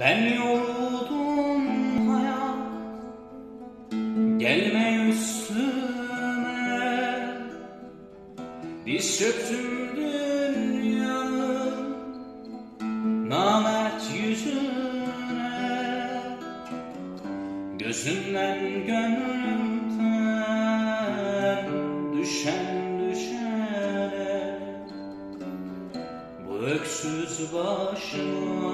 Ben yoruldum hayat Gelme üstüme. Diz çöktüm dünyanın Namert yüzüne. Gözümden gönlümden Düşen düşene. Bu öksüz başıma